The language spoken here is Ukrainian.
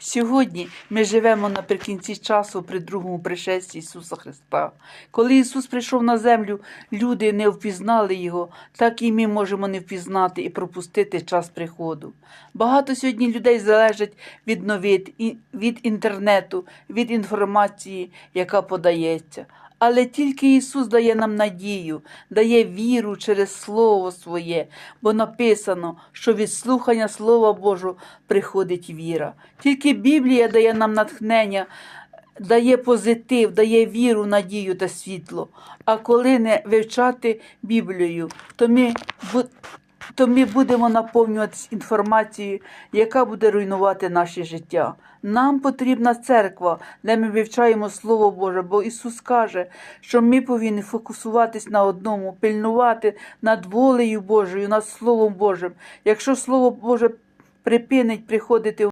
Сьогодні ми живемо наприкінці часу при другому пришесті Ісуса Христа. Коли Ісус прийшов на землю, люди не впізнали Його, так і ми можемо не впізнати і пропустити час приходу. Багато сьогодні людей залежить від новин, від інтернету, від інформації, яка подається. Але тільки Ісус дає нам надію, дає віру через Слово Своє, бо написано, що від слухання Слова Божого приходить віра. Тільки Біблія дає нам натхнення, дає позитив, дає віру, надію та світло. А коли не вивчати Біблію, то ми, то ми будемо наповнюватися інформацією, яка буде руйнувати наше життя. Нам потрібна церква, де ми вивчаємо Слово Боже, бо Ісус каже, що ми повинні фокусуватись на одному, пильнувати над волею Божою, над Словом Божим. Якщо Слово Боже припинить приходити в